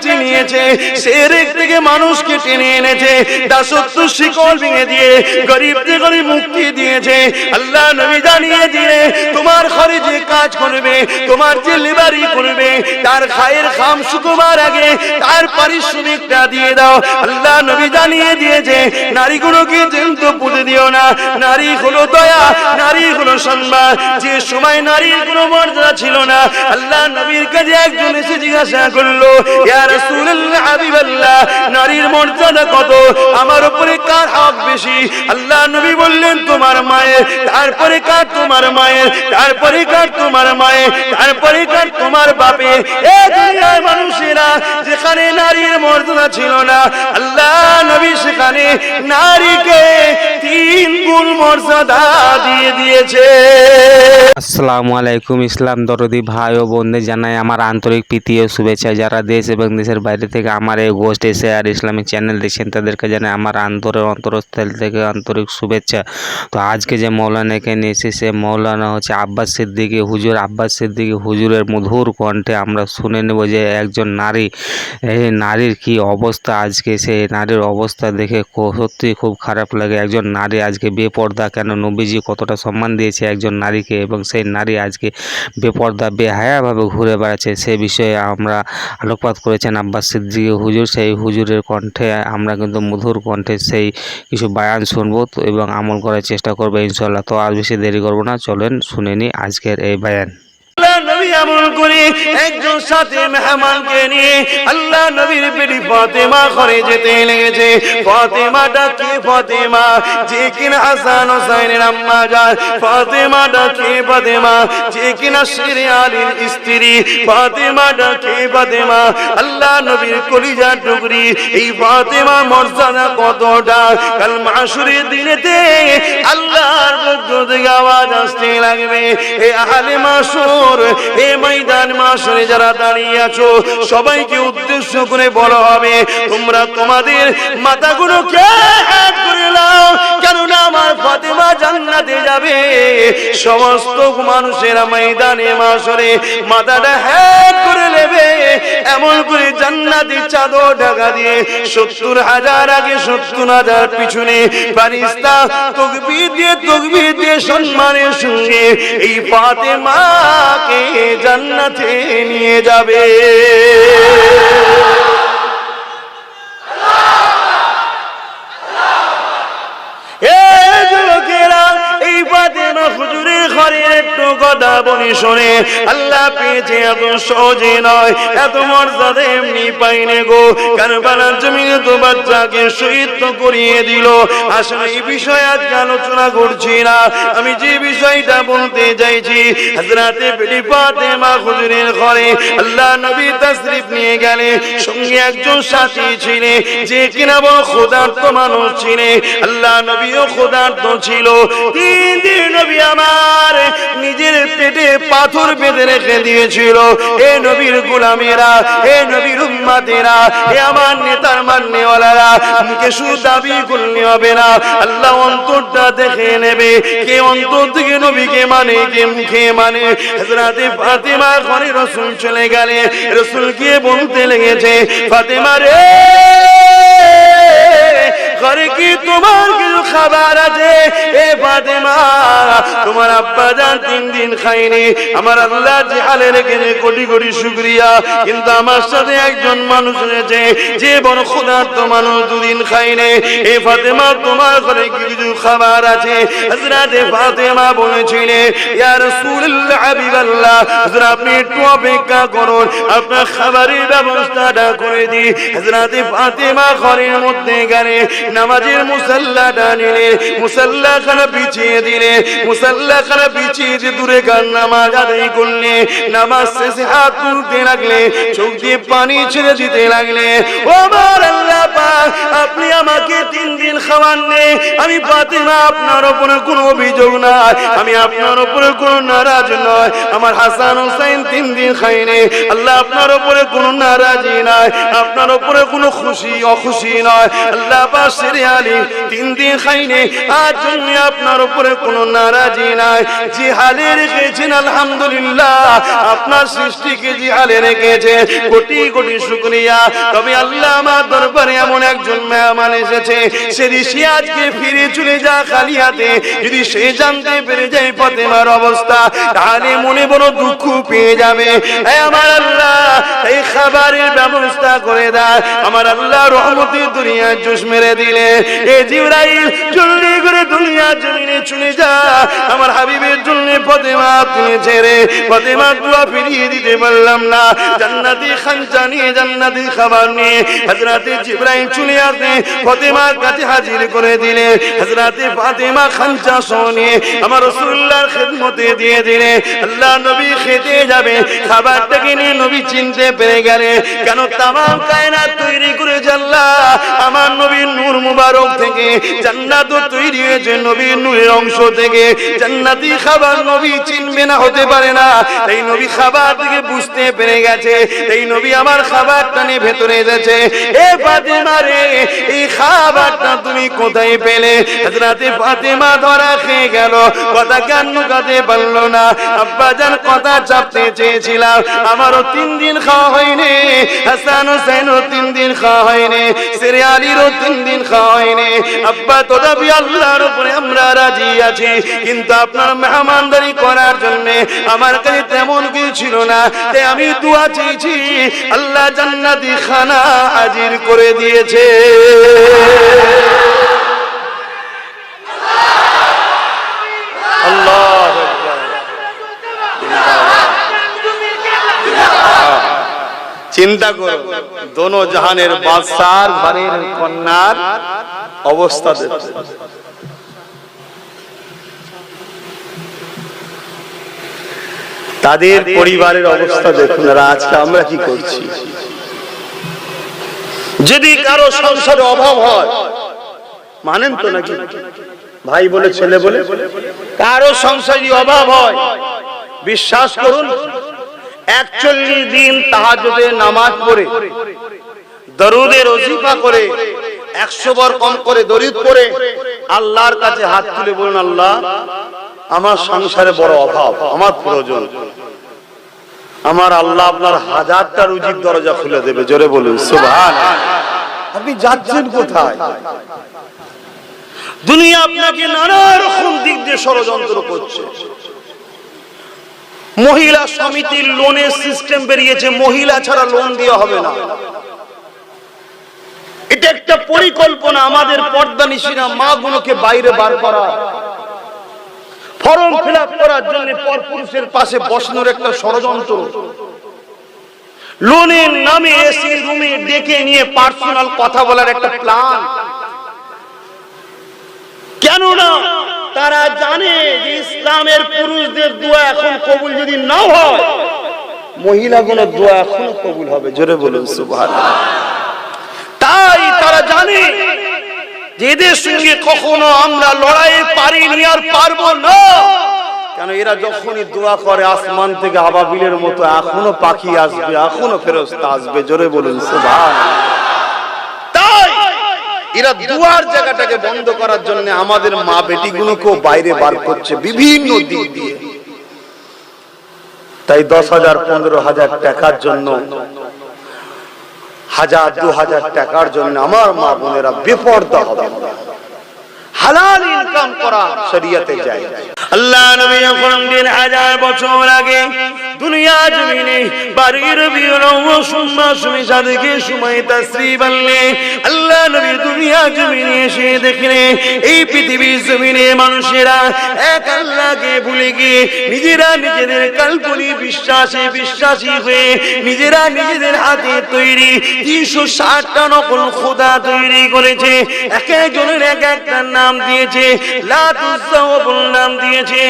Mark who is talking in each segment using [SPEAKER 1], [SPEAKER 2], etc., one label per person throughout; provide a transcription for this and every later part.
[SPEAKER 1] project. নিয়েছে সেরেক থেকে মানুষকে টেনে এনেছে, দাসত্ব শিকল ভেঙে দিয়ে, গরিব থেকে মুক্তি দিয়েছে। আল্লাহ নবী জানিয়ে দিয়ে তোমার ঘরে যে কাজ করবে, তোমার যে লেবারি করবে, তার খায়ের খাম শুকুবার আগে তার পারিশ্রমিকটা দিয়ে দাও। আল্লাহ নবী জানিয়ে দিয়েছে, নারীগুলোকে যেহেতু পুঁতে দিও না, নারী হলো দয়া, নারী হলো সম্মান। যে সময় নারীর কোনো মর্যাদা ছিল না, আল্লাহ নবীর কাছে একজন এসে জিজ্ঞাসা করল, ইয়া রাসূলুল্লাহ হাবিবাল্লাহ নারীর মর্যাদা কত? আমার উপরে কার হক বেশি? আল্লাহ নবী বললেন, তোমার মায়ের, তারপরে কার তোমার মায়ের, তারপরে কার তোমার মায়ের, তারপরে কার তোমার বাপের? এ দুনিয়ার মানুষেরা, যেখানে নারীর মর্যাদা ছিল না, আল্লাহ নবী সেখানে নারীকে তিন গুণ মর্যাদা দিয়ে দিয়েছে।
[SPEAKER 2] আসসালামু আলাইকুম, ইসলাম দরদি ভাই ও বোনদের জানাই আমার আন্তরিক প্রীতি ও শুভেচ্ছা। যারা দেশ এবং দেশের বাইরে থেকে আমার এই গোষ্ঠ এসে আর ইসলামিক চ্যানেল দেখছেন তাদেরকে জানাই আমার আন্তরের অন্তরস্থল থেকে আন্তরিক শুভেচ্ছা। তো আজকে যে মৌলানা এখানে এসেছে মৌলানা হচ্ছে আব্বাস সিদ্দিকী হুজুর। আব্বাস সিদ্দিকী হুজুরের মধুর কণ্ঠে আমরা শুনে নেব যে একজন নারী, এই নারীর কি অবস্থা আজকে? সেই নারীর অবস্থা দেখে সত্যি খুব খারাপ লাগে। একজন নারী আজকে বেপর্দা, কেন নবীজি কতটা সম্মান দিয়েছে একজন নারীকে এবং সেই নারী আজকে বেপর্দা, বেহায়াভাবে ঘুরে বেড়াচ্ছে, সে বিষয়ে আমরা আলোকপাত করেছেন আব্বাস সিদ্দিকী হুজুর। সেই হুজুরের কণ্ঠে আমরা কিন্তু মধুর কণ্ঠে সেই কিছু বায়ান শুনব এবং আমল করার চেষ্টা করব ইনশাল্লাহ তো আর বেশি দেরি করব না, চলেন শুনে নিই আজকের এই বায়ান।
[SPEAKER 1] করে। একজন সাথে মেহমানকে নিয়ে আল্লাহ নবীর বেটি ফাতেমা ঘরে যেতে লেগেছে। ফাতেমাটা কে ফাতেমা? যে কিনা হাসান হোসাইনের আম্মা যায় ফাতেমাটা কে ফাতেমা? যে কিনা শিরে আলীর স্ত্রী। ফাতেমাটা কে ফাতেমা? আল্লাহ নবীর কলিজা টুকরি। এই ফাতেমা মর্যাদা কতটা? কাল মাসুরের দিনেতে আল্লাহর পক্ষ থেকে আওয়াজ আসতে লাগবে, এ আহলে মাসুর, এ ময়দান মাসুরে যারা দাঁড়িয়ে আছো, সবাইকে উদ্দেশ্য করে বলা হবে। তোমরা তোমাদের মাথাগুলোকে এক কেননা আমার ফাতেমা জান্নাতে যাবে। সমস্ত মানুষেরা ময়দানে মাথাটা হ্যাক করে নেবে। এমন করে চাদর ঢাকা হাজার আগে সত্তর হাজার পিছনে ফারিস্তা তকবির দিয়ে তকবির দিয়ে সম্মানের সঙ্গে এই ফাতেমাকে জান্নাতে নিয়ে যাবে এ যুবকেরা, এই ফাতেমা হুজুরের ঘরে একটু কথা বলি শোনে। আল্লাহ পেয়েছে এত সহজে নয়, এত মর্যাদা এমনি পাইনে গো। কারবালার জমিনে তো বাচ্চাকে শহীদ তো করিয়ে দিল। আসলে এই বিষয়ে আজকে আলোচনা করছি না। আমি যে বিষয়টা বলতে চাইছি হাজরাতে হুজুরের ঘরে আল্লাহ নবী তাসরিফ নিয়ে গেলে সঙ্গে একজন সাথী যে কিনা মানুষ আল্লাহ নবীও ছিল। তিন দিন নবী আমার নিজের পেটে পাথর বেঁধে রেখে দিয়েছিল। এ নবীর গোলামেরা এ নবীর উম্মাতেরা এ আমার নেতার মান্যওয়ালারা মুখে শুধু দাবি করলে হবে না। আল্লাহ অন্তরটা দেখে নেবে, কে অন্তর থেকে নবীকে মানে কে মুখে মানে। হযরতে ফাতেমা ঘরে রসুল চলে গেলে রসুল গিয়ে বলতে লেগেছে, ফাতেমা রে! ঘরে কি তোমার কিছু খাবার আছে? এ ফাতেমা, তোমার আব্বা জান তিন দিন খাইনি আমার আল্লাহ যে হালে রেখেছে, কোটি কোটি শুক্রিয়া। কিন্তু আমার সাথে একজন মানুষ রয়েছে, যে বড় ক্ষুধার্ত মানুষ দুদিন খাইনি এ ফাতেমা, তোমার ঘরে কি কিছু খাবার আছে? হযরতে ফাতেমা বলেছিলেন ইয়া রাসূলুল্লাহ, হাবিবাল্লাহ, হযরত আপনি একটু অপেক্ষা করুন। আপনার খাবারের ব্যবস্থাটা করে দিই। হযরতে ফাতেমা ঘরের মধ্যে গেলে নামাজের মুসাল্লাটা নিলে মুসাল্লা খানা বিছিয়ে দিলে মুসাল্লা খানা বিছিয়ে দিয়ে দূরে গান নামাজ আদায় করলে নামাজ শেষে হাত তুলতে লাগলে চোখ দিয়ে পানি ছেড়ে দিতে লাগলে ও আমার আল্লাহ পাক আপনি আমাকে তিন দিন খাওয়ান নেই আমি ফাতেমা আপনার উপরে কোনো অভিযোগ নাই আমি আপনার উপরে কোনো নারাজ নয় আমার হাসান হোসেন তিন দিন খাইনি আল্লাহ আপনার উপরে কোনো নারাজি নাই আপনার উপরে কোনো খুশি অখুশি নয় আল্লাহ পাক আপনার উপরে নারাজি নাই। যে হালে রেখেছেন, আলহামদুলিল্লাহ। আপনার সৃষ্টিকে যে হালে রেখেছে, কোটি কোটি তবে আল্লাহ আমার দরবারে এমন একজন মেহমান এসেছে, সে ঋষি আজকে ফিরে চলে যা খালি হাতে যদি সে জানতে পেরে যায় অবস্থা, তাহলে মনে বড় দুঃখ পেয়ে যাবে। আমার আল্লাহ, এই খাবারের ব্যবস্থা করে দেয় আমার আল্লাহ রহমতের দুনিয়া জুস মেরে দিলে এ জিবরাইল করে দুনিয়া জমিনে চলে যা। আমার হাবিবের জন্য ফতেমা তুমি ছেড়ে, ফতেমা দোয়া ফিরিয়ে দিতে পারলাম না। জান্নাতি খানচা নিয়ে জান্নাতি খাবার নিয়ে হজরতে জিব্রাইল চলে আসে, ফতেমার কাছে হাজির করে দিলে। হজরতে ফাতেমা খানচা শোনে আমার রসুল্লাহর খেদমতে দিয়ে দিলে। আল্লাহ নবী খেতে যাবে, খাবারটাকে নিয়ে নবী চিনতে পেরে গেলে। কেন তামাম কায়নাত তৈরি করে আল্লাহ? আমার নবীর নূর মুবারক থেকে জান্নাত তৈরি হয়েছে নবীর নূরের অংশ থেকে জান্নাতি খাবার নবী চিনবে না, হতে পারে না। এই নবী খাবার থেকে বুঝতে পেরে গেছে, এই নবী আমার খাবারটা নিয়ে ভেতরে এসেছে। এ ফাতেমা রে, এই খাবারটা তুমি কোথায় পেলে? হযরতে ফাতেমা ধরা খেয়ে গেল, কথা কেন লুকাতে পারল না। আব্বা কথা চাপতে চেয়েছিলাম, আমারও তিন দিন খাওয়া হয়নি, হাসান হোসেনও তিন দিন খাওয়া হয়নি সেরে তিন দিন খাওয়া হয়নি। আব্বা তথাপি আল্লাহর উপরে আমরা রাজি আছি। কিন্তু আপনার মেহমানদারি করার জন্য আমার কাছে তেমন কিছু ছিল না। তাই আমি দোয়া চেয়েছি, আল্লাহ জান্নাতি খানা হাজির করে দিয়েছে। চিন্তা করো, দোনো জাহানের বাদশার ঘরের কন্যার অবস্থা দেখো। তাদের পরিবারের অবস্থা দেখুন আর আজকে আমরা কি করছি? যদি কারও সংসারে অভাব হয় মানেন তো নাকি? ভাই বলে ছেলে বলে কারও সংসারে অভাব হয় বিশ্বাস করুন একচল্লিশ দিন তাহাজুদে নামাজ পড়ে দরুদের অজিফা করে একশো বার কম করে দরিদ করে আল্লাহর কাছে হাত তুলে বলুন আল্লাহ আমার সংসারে বড় অভাব আমার প্রয়োজন। আমার আল্লাহ আপনার হাজারটা রুজির দরজা খুলে দেবে, জোরে বলুন সুবহান আপনি যাচ্ছেন কোথায়? দুনিয়া আপনাকে নানা রকম দিক দিয়ে ষড়যন্ত্র করছে। মহিলা সমিতির লোনের সিস্টেম বেরিয়েছে, মহিলা ছাড়া লোন দেওয়া হবে না। এটা একটা পরিকল্পনা, আমাদের পর্দা নিশিনা, মা গুলোকে বাইরে বার করা। ফর্ম ফিল করার জন্য পরপুরুষের পাশে বসানোর একটা ষড়যন্ত্র। লোনের নামে এসি রুমে ডেকে নিয়ে পার্সোনাল কথা বলার একটা প্ল্যান কেননা তারা জানে যে ইসলামের পুরুষদের দোয়া এখন কবুল যদি না হয় মহিলাগুলো দোয়া এখনও কবুল হবে। জোরে বলুন, সুবহানাল্লাহ। তাই তারা জানে এদের সঙ্গে কখনো আমরা লড়াই পারিনি আর পারব না। কেন এরা যখনই দোয়া করে, আসমান থেকে আবাবিলের মতো এখনও পাখি আসবে, এখনও ফেরস্তা আসবে, জোরে বলুন সুবহান তাই এরা জায়গাটাকে বন্ধ করার জন্য আমাদের মা বেটিগুলোকেও বাইরে বার করছে বিভিন্ন দিক দিয়ে। তাই দশ হাজার, পনেরো হাজার টাকার জন্য হাজার, দু হাজার টাকার জন্য আমার মা বোনেরা বেপর্দা হবে। হালাল ইনকাম করা শরিয়াতে যায় আল্লাহ নবী যখন দিন হাজার বছর আগে দুনিয়া জমিনে বাড়ির সাদিকে সময় তাসরিফ আনলে আল্লাহ নবী দুনিয়া জমিনে এসে দেখলে, এই পৃথিবীর জমিনে মানুষেরা এক আল্লাহকে ভুলে গিয়ে নিজেরা নিজেদের কাল্পনিক বিশ্বাসে বিশ্বাসী হয়ে নিজেরা নিজেদের হাতে তৈরি তিনশো ষাটটা নকল খোদা তৈরি করেছে। এক একজনের এক একটা নাম দিয়েছে লাতুসাওয়াবুল নাম দিয়েছে দিয়েছে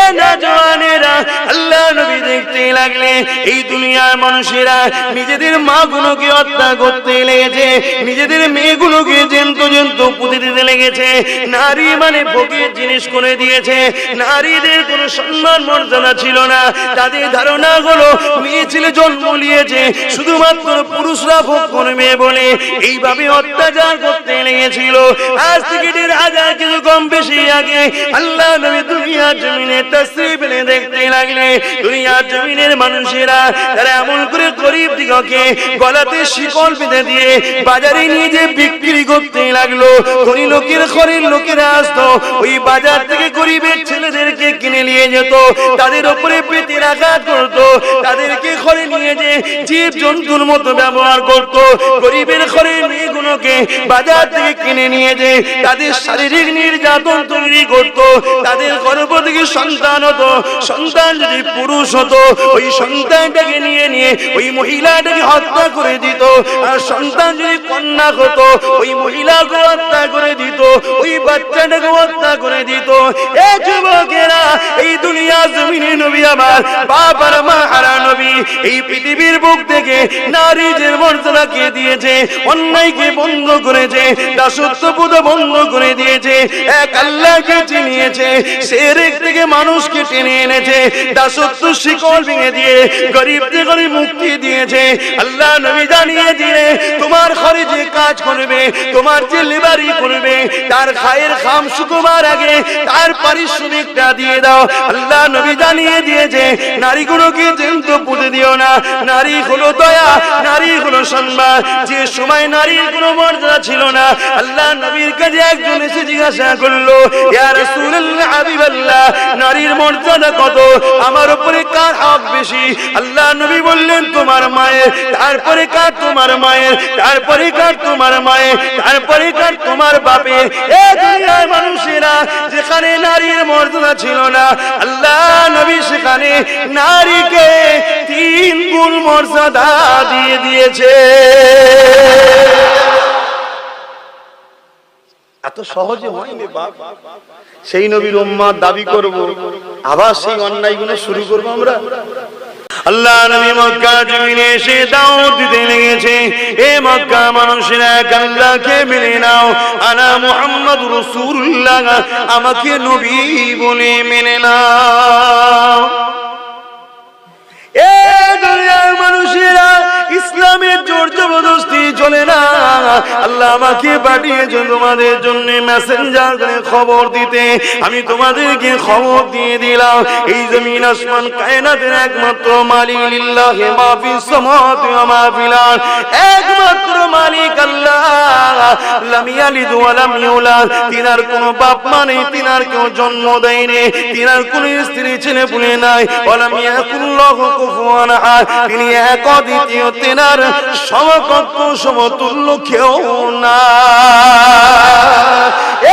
[SPEAKER 1] এ না জওয়ানেরা, আল্লাহ নবী দেখতে লাগলে এই দুনিয়ার মানুষেরা নিজেদের মা গুলোকে হত্যা করতে লেগেছে, নিজেদের মেয়েগুলোকে জেন্ত জেন্ত পুঁতে দিতে লেগেছে। নারী মানে ভোগের জিনিস করে দিয়েছে। নারীদের কোনো সম্মান মর্যাদা ছিল না। তাদের ধারণা হলো মেয়ে ছেলে জন্ম নিয়েছে, শুধুমাত্র পুরুষরা ভোগ করবে বলে এইভাবে অত্যাচার করতে লেগেছিল। আজ থেকে হাজার কিছু কম বেশি আগে আল্লাহ নবী দুনিয়ার জমিনে তসরিফ দেখতে লাগলে দুনিয়ার জমিনের মানুষেরা তারা এমন করে গরিব দিগকে গলাতে শিকল বেঁধে দিয়ে বাজারে নিয়ে যে বিক্রি করতে লাগল। ধনী লোকের ঘরের লোকেরা আসতো, ওই বাজার থেকে গরিবের ছেলেদেরকে কিনে নিয়ে যেত, তাদের উপরে পেতে আঘাত করতো, তাদেরকে ঘরে নিয়ে যে জীব জন্তুর মতো ব্যবহার করত। গরিবের ঘরের মেয়েগুলোকে বাজার থেকে কিনে নিয়ে যে তাদের শারীরিক নির্যাতন তৈরি করত, তাদের গর্ভ থেকে সন্তান হতো, সন্তান যদি পুরুষ হতো, ওই সন্তানটাকে নিয়ে নিয়ে ওই মহিলাটাকে হত্যা করে দিত। আর সন্তান যদি কন্যা হতো, ওই মহিলাকে হত্যা করে দিত, ওই বাচ্চাটাকে হত্যা করে দিত। এ যুবকেরা, এই দুনিয়া জমিনে নবী আমার বাবার মা হারা নবী, এই পৃথিবীর বুক থেকে নারীদের মর্যাদাকে দিয়েছে? অন্যায়কে বন্ধ করেছে, দাসত্ববোধ বন্ধ করে দিয়েছে, এক আল্লাহকে চিনিয়েছে সেরেক থেকে মানুষকে টেনে এনেছে, দাসত্ব শিকল ভেঙে দিয়ে গরিবদের ঘরে মুক্তি দিয়েছে। আল্লাহ নবী জানিয়ে দিয়ে তোমার ঘরে যে কাজ করবে, তোমার যে লেবারি করবে, তার খায়ের খাম শুকোবার আগে তার পারিশ্রমিকটা দিয়ে দাও। আল্লাহ নবী জানিয়ে দিয়েছে, নারীগুলোকে জেন্ত পুঁতে দিও না। নারী হলো দয়া, নারী হলো সম্মান। যে সময় নারীর কোনো মর্যাদা ছিল না, আল্লাহ নবীর কাছে একজন এসে জিজ্ঞাসা করল, ইয়া রাসূলুল্লাহ, হাবিবাল্লাহ নারীর মর্যাদা কত? আমার উপরে কার হক বেশি? আল্লাহ নবী বললেন, তোমার মায়ের, তারপরে কার তোমার মায়ের, তারপরে কার তোমার মায়ের, তারপরে কার তোমার বাপের? এ দুনিয়ার মানুষেরা, যেখানে নারীর মর্যাদা ছিল না, আল্লাহ নবী সেখানে নারীকে তিন গুণ মর্যাদা দিয়ে দিয়েছে। এত সহজে হয়নি বাপ। সেই নবীর উম্মার দাবি করব আবার সেই অন্যায়গুলো শুরু করব আমরা। আল্লাহ নবী মক্কা জমিনে এসে দাওয়াত দিতে লেগেছে। এ মক্কা মানুষেরা এক আল্লাহকে মেনে নাও। আনা মুহাম্মদ রাসূলুল্লাহ আমাকে নবী বলে মেনে নাও। এ দুনিয়ার মানুষেরা ইসলামের জোর জবরদস্তি চলে না। আল্লাহ আমাকে পাঠিয়েছে তোমাদের জন্য মেসেঞ্জার খবর দিতে। আমি তোমাদেরকে খবর দিয়ে দিলাম। এই জমিন আসমান কায়নাতের একমাত্র মালিক লিল্লাহ মাফি সমাতি ওয়া মা একমাত্র মালিক আল্লাহ। লাম ইয়ালিদ ওয়া তিনার কোনো বাপ মা তিনার কেউ জন্ম দেয়নি তিনার কোনো স্ত্রী ছেলে পুলে নাই। ওয়ালাম ইয়াকুল্লাহু কুফুয়ান আহাদ। তিনি এক দ্বিতীয় তিনার সমকক্ষ সমতুল্য কেউ না।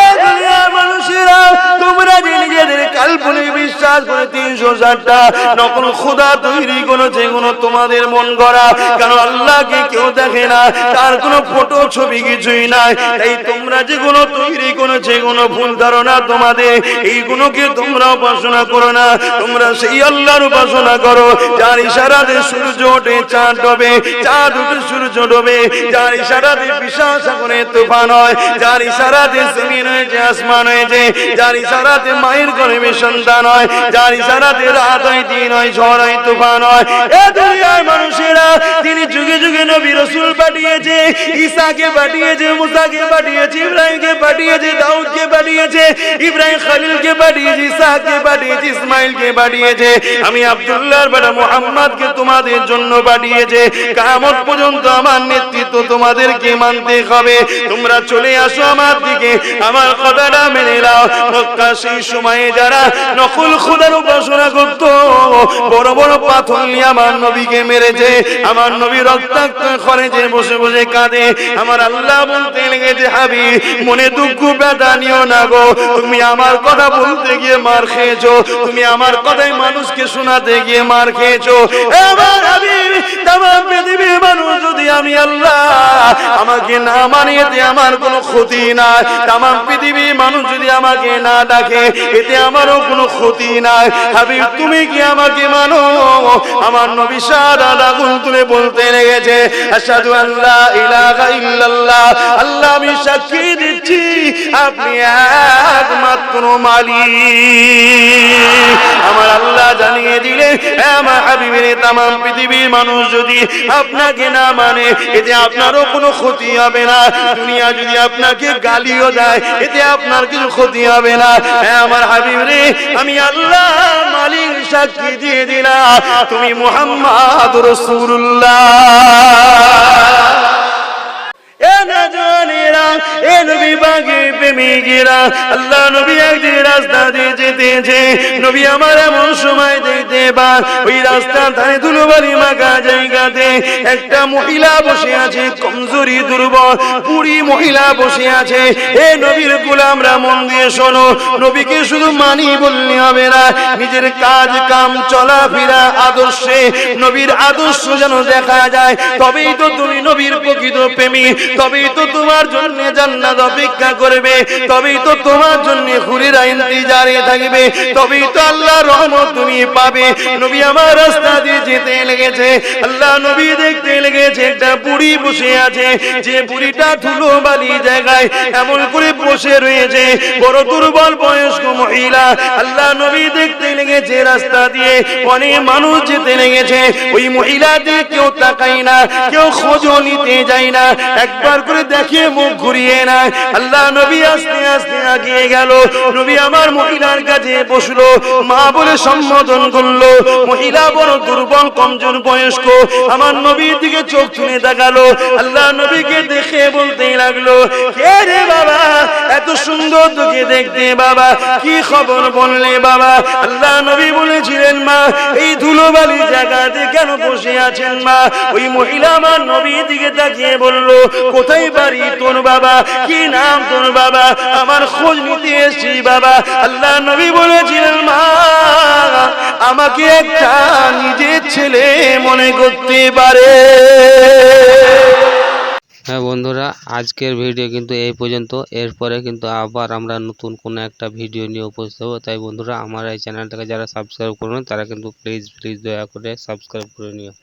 [SPEAKER 1] এ দুনিয়ার মানুষেরা তোমরা যে নিজেদের কাল্পনিক বিশ্বাস করে তিনশো ষাটটা নকল খোদা তৈরি করেছে কোনো তোমাদের মন গড়া। কারণ আল্লাহকে কেউ দেখে না? তার কোনো ফটো, ছবি কিছুই নাই। তাই তোমরা যেগুলো তৈরি করেছে, কোনো ভুল ধারণা তোমাদের। এইগুলোকে তোমরা উপাসনা করো না। তোমরা সেই আল্লাহর উপাসনা করো, যার ইশারাতে সূর্য ওঠে, চাঁদ ডোবে। চাঁদ উঠে, সূর্য ডোবে। যার ইশারাতে বিশাল সাগরে তুফান হয়, যার ইশারাতে জমিন হয়েছে, আসমান হয়েছে। যার ইশারাতে মায়ের গর্ভে সন্তান হয় যার ইশারাতে রাত হয় দিন হয় ঝড় হয়, তুফান হয়। এ দুনিয়ার মানুষেরা তিনি যুগে যুগে নবী রসুল পাঠিয়েছে, ঈসাকে পাঠিয়েছে, মুসাকে পাঠিয়েছে, ইব্রাহিমকে পাঠিয়েছে, দাউদকে পাঠিয়েছে, ইব্রাহিম খলিলকে পাঠিয়েছে ইসাকে পাঠিয়েছে, ইসমাইলকে পাঠিয়েছে। আমি আব্দুল্লাহর বেটা মুহাম্মদকে তোমাদের জন্য পাঠিয়েছে। কামত পর্যন্ত আমার নেতৃত্ব তোমাদেরকে মানতে হবে। তোমরা চলে আসো আমার দিকে, আমার কথাটা মেনে নাও। সেই সময়ে যারা নকল উপাসনা করত, বড় বড় পাথর নিয়ে আমার নবীকে মেরেছে। আমার নবী রক্তাক্ত করে যে বসে বসে কাঁদে। আমার আল্লাহ বলতে লেগেছে হাবি মনে দুঃখ নিও না গো। তুমি আমার কথা বলতে গিয়ে মার খেয়েছো। তুমি আমার কথাই মানুষকে শোনাতে গিয়ে মার খেয়েছো। এ আমার হাবিব পৃথিবীর মানুষ যদি আমি আল্লাহ, আমাকে না মানে এতে আমার কোনো ক্ষতি নাই। তাম পৃথিবীর মানুষ যদি আমাকে না ডাকে, এতে আমারও কোনো ক্ষতি নাই। হাবিব, তুমি কি আমাকে মানো? আমার নবী সারা আগুন তুলে বলতে লেগেছে আল্লাহ ইল্লাল্লাহ। আল্লাহ, আমি সাক্ষী দিচ্ছি, আপনি একমাত্র আমার আল্লাহ জানিয়ে দিলে আমার হাবিবের তাম পৃথিবীর মানুষ যদি আপনাকে না মানে এতে আপনারও কোনো ক্ষতি হবে না। দুনিয়া যদি আপনাকে গালিও দেয়, এতে আপনার কিছু ক্ষতি হবে না। হ্যাঁ আমার হাবিব রে, আমি আল্লাহ মালিক সাক্ষী দিয়ে দিলাম। তুমি মোহাম্মদ রসুল্লাহ এ নজনেরা নবী বাগে প্রেমিকেরা আল্লাহ নবী একদিন রাস্তা দিয়ে নবী আমার এমন সময় ওই রাস্তা জায়গাতে একটা মহিলা বসে আছে, কমজোরি, দুর্বল বুড়ি মহিলা বসে আছে। এ নবীর মন দিয়ে শোনো, নবীকে শুধু মানি বললে হবে না, নিজের কাজ, কাম, চলাফেরা, আদর্শে নবীর আদর্শ যেন দেখা যায়। তবেই তো তুমি নবীর প্রকৃত প্রেমী, তবেই তো তোমার জন্য জান্নাত অপেক্ষা করবে, তবেই তো তোমার জন্য হুরিরা ইন্তজারে থাকবে, তবেই তো আল্লাহর রহমত তুমি পাবে। নবী আমার রাস্তা দিয়ে যেতে লেগেছে, আল্লাহ নবী দেখতে লেগেছে, একটা বুড়ি বসে আছে, যে বুড়িটা ধুলো বালি জায়গায় এমন করে বসে রয়েছে, বড় দুর্বল বয়স্ক মহিলা। আল্লাহ নবী দেখতে লেগেছে রাস্তা দিয়ে, অনেক মানুষ যেতে লেগেছে, ওই মহিলা দিয়ে কেউ তাকাই না, কেউ খোঁজও নিতে যায় না, একবার করে দেখে মুখ ঘুরিয়ে না আল্লাহ নবী আস্তে আস্তে আগিয়ে গেল। নবী আমার মহিলার কাছে বসল, মা বলে সম্বোধন করল, মহিলা বড় দুর্বল, কমজোর বয়স্ক, আমার নবীর দিকে চোখ তুলে দেখাল আল্লাহ নবীকে দেখে বলতে লাগল, কে রে বাবা, এত সুন্দর তোকে দেখতে বাবা, কি খবর বললে বাবা? আল্লাহ নবী বলেছিলেন, মা, এই ধুলোবালি জায়গাতে কেন বসে আছেন মা? ওই মহিলা আমার নবীর দিকে তাকিয়ে বলল, কোথায় বাড়ি তোর বাবা? কি নাম তোর বাবা? আমার খোঁজ নিতে এসছি বাবা। আল্লাহ নবী বলেছিলেন, মা, আমাকে একটা নিজের ছেলে মনে করতে পারে।
[SPEAKER 2] হ্যাঁ বন্ধুরা, আজকের ভিডিও কিন্তু এই পর্যন্ত। এরপরে কিন্তু আবার আমরা নতুন কোনো একটা ভিডিও নিয়ে উপস্থিত হব। তাই বন্ধুরা, আমার এই চ্যানেলটাকে যারা সাবস্ক্রাইব করবেন তারা কিন্তু প্লিজ প্লিজ দয়া করে সাবস্ক্রাইব করে নিও।